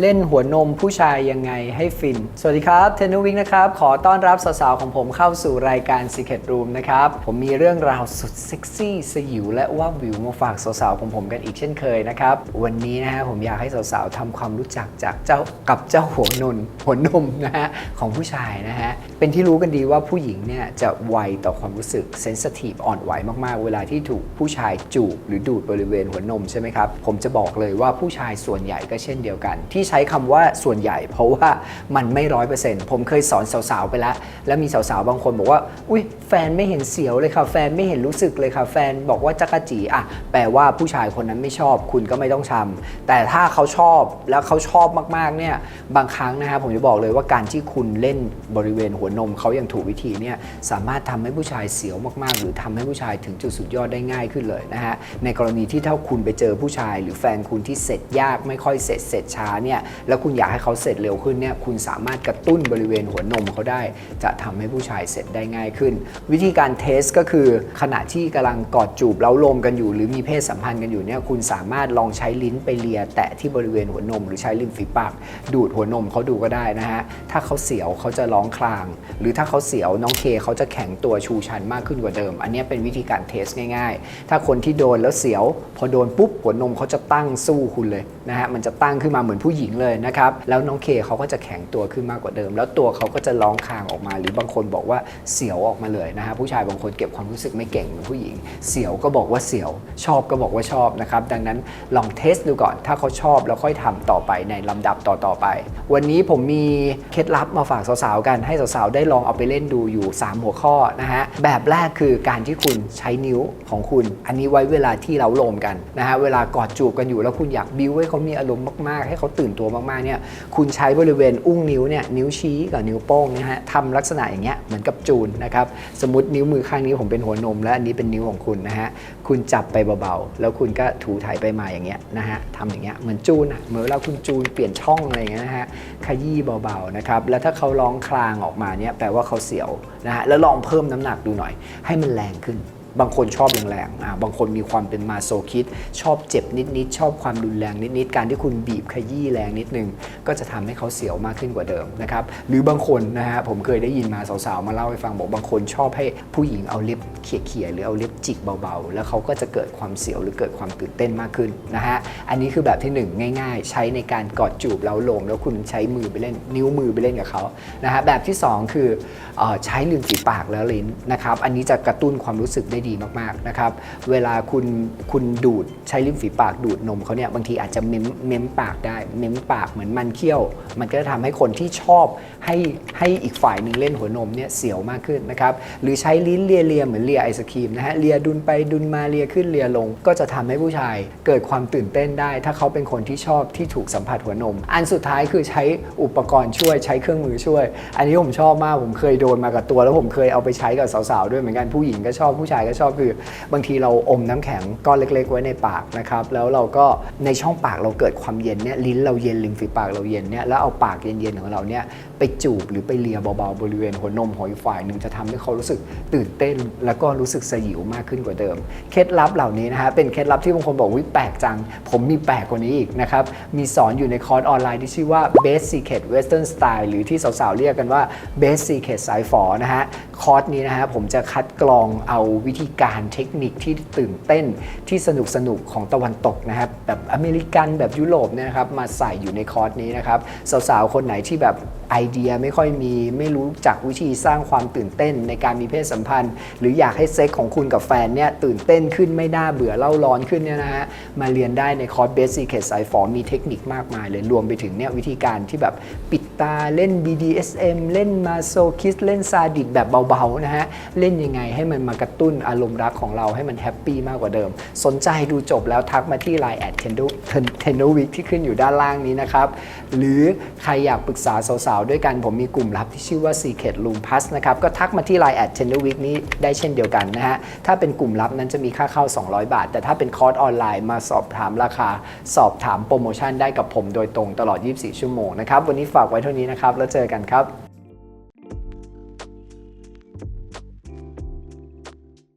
เล่นหัวนมผู้ชายยังไงให้ฟิน สวัสดีครับเทนนิวิกนะครับ ขอต้อนรับสาวๆของผมเข้าสู่รายการ Secret Room นะครับ ผมมีเรื่องราวสุดเซ็กซี่สยิวและว่าวิวมาฝากสาวๆของผมกันอีกเช่นเคยนะครับ วันนี้นะฮะผมอยากให้สาวๆทำความรู้จักจากเจ้ากับเจ้าหัวนนหัวนมนะฮะของผู้ชายนะฮะ เป็นที่รู้กันดีว่าผู้หญิงเนี่ยจะไวต่อความรู้สึกเซนสทีฟอ่อนไหวมากๆ เวลาที่ถูกผู้ชายจูบหรือดูดบริเวณหัวนมใช่ไหมครับ ผมจะบอกเลยว่าผู้ชายส่วนใหญ่ก็เช่นเดียวกันที่ใช้คำว่าส่วนใหญ่ เพราะว่ามันไม่ร้อยเปอร์เซ็นต์ผมเคยสอนสาวๆไปแล้ว แล้วมีสาวๆบางคนบอกว่า อุ้ยแฟนไม่เห็นเสียวเลยค่ะ แฟนไม่เห็นรู้สึกเลยค่ะ แฟนบอกว่าจักรจีอะแปลว่าผู้ชายคนนั้นไม่ชอบ คุณก็ไม่ต้องทำแต่ถ้าเขาชอบแล้วเขาชอบมากๆเนี่ยบางครั้งนะครับผมจะบอกเลยว่าการที่คุณเล่นบริเวณหัวนมเขาอย่างถูกวิธีเนี่ยสามารถทำให้ผู้ชายเสียวมากๆ หรือทำให้ผู้ชายถึงจุดสุดยอดได้ง่ายขึ้นเลยนะฮะในกรณีที่ถ้าคุณไปเจอผู้ชาย หรือแฟนคุณที่เสร็จยากไม่ค่อยเสร็จเสร็จช้าเนี่ยแล้วคุณอยากให้เขาเสร็จเร็วขึ้นเนี่ยคุณสามารถกระตุ้นบริเวณหัวนมเขาได้ จะทำให้ผู้ชายเสร็จได้ง่ายขึ้น วิธีการเทสก็คือขณะที่กำลังกอดจูบเล้าลมกันอยู่ หรือมีเพศสัมพันธ์กันอยู่เนี่ยคุณสามารถลองใช้ลิ้นไปเลียแตะที่บริเวณหัวนม หรือใช้ริมฝีปากดูดหัวนมเขาดูก็ได้นะฮะถ้าเขาเสียวเขาจะร้องคลาง หรือถ้าเขาเสียวน้องเคเขาจะแข็งตัวชูชันมากขึ้นกว่าเดิม อันนี้เป็นวิธีการเทสง่าย ๆ ถ้าคนที่โดนแล้วเสียว พอโดนปุ๊บหัวนมเขาจะตั้งสู้คุณเลยนะฮะมันจะตั้งขึ้นมาเหมือนผู้หญิงเลยนะครับ แล้วน้องเคเขาก็จะแข็งตัวขึ้นมากกว่าเดิม แล้วตัวเขาก็จะร้องคางออกมา หรือบางคนบอกว่าเสียวออกมาเลยนะฮะผู้ชายบางคนเก็บความรู้สึกไม่เก่งเหมือนผู้หญิง เสียวก็บอกว่าเสียว ชอบก็บอกว่าชอบนะครับ ดังนั้นลองเทสดูก่อน ถ้าเขาชอบแล้วค่อยทำต่อไปในลำดับต่อๆไป วันนี้ผมมีเคล็ดลับมาฝากสาวๆกันให้สาวๆได้ลองเอาไปเล่นดูอยู่ 3 หัวข้อนะฮะแบบแรกคือการที่คุณใช้นิ้วของคุณ อันนี้ไว้เวลาที่เราโลมกันนะฮะเวลากอดจูบกันอยู่แล้วคุณอยากบิ้วให้เขามีอารมณ์มากๆ ให้เขาตื่นตัวมากๆเนี่ยคุณใช้บริเวณอุ้งนิ้วเนี่ยนิ้วชี้กับนิ้วโป้งนะฮะทำลักษณะอย่างเงี้ยเหมือนกับจูนนะครับสมมตินิ้วมือข้างนี้ผมเป็นหัวนม และอันนี้เป็นนิ้วของคุณนะฮะคุณจับไปเบาๆ แล้วคุณก็ถูถ่ายไปมาอย่างเงี้ยนะฮะทำอย่างเงี้ยเหมือนจูนเหมือนเวลาคุณจูนเปลี่ยนช่องอะไรเงี้ยนะฮะขยี้เบาๆนะครับแล้วถ้าเขาร้องคลางออกมาเนี่ยแปลว่าเขาเสียวนะฮะแล้วลองเพิ่มน้ำหนักดูหน่อย ให้มันแรงขึ้น บางคนชอบแรงๆอ่าบางคนมีความเป็นมาโซคิด ชอบเจ็บนิดๆ ชอบความรุนแรงนิดๆ การที่คุณบีบขยี้แรงนิดนึง ก็จะทำให้เขาเสียวมากขึ้นกว่าเดิมนะครับ หรือบางคนนะฮะ ผมเคยได้ยินมาสาวๆ มาเล่าให้ฟังบอกบางคนชอบให้ผู้หญิงเอาเล็บเขี่ยๆ หรือเอาเล็บจิกเบาๆ แล้วเขาก็จะเกิดความเสียวหรือเกิดความตื่นเต้นมากขึ้นนะฮะ อันนี้คือแบบที่หนึ่งง่าย ๆ ใช้ในการกอดจูบเล้าโลมแล้วคุณใช้มือไปเล่นนิ้วมือไปเล่นกับเขานะฮะ แบบที่สองคืออใช้ริมฝีปากและลิ้นนะครับ อันนี้จะกระตุ้นความรู้สึกได้ดีมากๆนะครับ เวลาคุณคุณดูดใช้ริมฝีปากดูดนมเขาเนี่ยบางทีอาจจะเม้มเม้มปากได้ เม้มปากเหมือนมันเคี้ยว มันก็จะทำให้คนที่ชอบให้ให้อีกฝ่ายหนึ่งเล่นหัวนมเนี่ยเสียวมากขึ้นนะครับ หรือใช้ลิ้นเลียเลียเหมือนเลียไอศครีมนะฮะเลียดุนไปดุนมาเลียขึ้นเลียลง ก็จะทำให้ผู้ชายเกิดความตื่นเต้นได้ ถ้าเขาเป็นคนที่ชอบที่ถูกสัมผัสหัวนม อันสุดท้ายคือใช้อุปกรณ์ช่วยใช้เครื่องมือช่วย อันนี้ผมชอบมากผมเคยโดนมากับตัว แล้วผมเคยเอาไปใช้กับสาวๆด้วยเหมือนกันผู้หญิงก็ชอบผู้ชายก็ชอบคือบางทีเราอมน้ำแข็งก้อนเล็ก ๆ ไว้ในปากนะครับแล้วเราก็ในช่องปากเราเกิดความเย็นเนี่ยลิ้นเราเย็นริมฝีปากเราเย็นเนี่ยแล้วเอาปากเย็นๆของเราเนี่ยไปจูบหรือไปเลียเบาๆบริเวณหัวนมของอีกฝ่ายหนึ่งจะทำให้เขารู้สึกตื่นเต้น แล้วก็รู้สึกสยิวมากขึ้นกว่าเดิม เคล็ดลับเหล่านี้นะฮะเป็นเคล็ดลับที่บางคนบอกวิแปลกจัง ผมมีแปลกกว่านี้อีกนะครับมีสอนอยู่ในคอร์สออนไลน์ที่ชื่อว่า Best Secret Western Style หรือที่สาวๆเรียกกันว่า Best Secret สายฝอนะฮะคอร์สนี้นะฮะผมจะคัดกรองเอาวิธีการเทคนิคที่ตื่นเต้นที่สนุกสนุกของตะวันตกนะครับแบบอเมริกันแบบยุโรปเนี่ยนะครับมาใส่อยู่ในคอร์สนี้นะครับสาวๆคนไหนที่แบบ ไอเดียไม่ค่อยมี ไม่รู้จักวิธีสร้างความตื่นเต้นในการมีเพศสัมพันธ์ หรืออยากให้เซ็กของคุณกับแฟนเนี่ยตื่นเต้นขึ้นไม่น่าเบื่อเล่าร้อนขึ้นเนี่ยนะฮะมาเรียนได้ในคอร์ส Best Secret สายฝอมีเทคนิคมากมายเลยรวมไปถึงเนี่ยวิธีการที่แบบปิดตาเล่น BDSM เล่นมาโซคิสเล่นซาดิสแบบเบาๆนะฮะเล่นยังไงให้มันมากระตุ้นอารมณ์รักของเราให้มันแฮปปี้มากกว่าเดิม สนใจดูจบแล้วทักมาที่ Line แอดเทนโดเทนโดวิกที่ขึ้นอยู่ด้านล่างนี้นะครับหรือใครอยากปรึกษาสาวๆด้วยกัน ผมมีกลุ่มลับที่ชื่อว่า Secret Room Plus นะครับ ก็ทักมาที่ Line แอดเทนโดวิกนี้ได้เช่นเดียวกันนะฮะ ถ้าเป็นกลุ่มลับนั้นจะมีค่าเข้า 200 บาท แต่ถ้าเป็นคอร์สออนไลน์มาสอบถามราคา สอบถามโปรโมชั่นได้กับผมโดยตรงตลอด 24 ชั่วโมงนะครับ วันนี้ฝากไว้เท่านี้นะครับ แล้วเจอกันครับ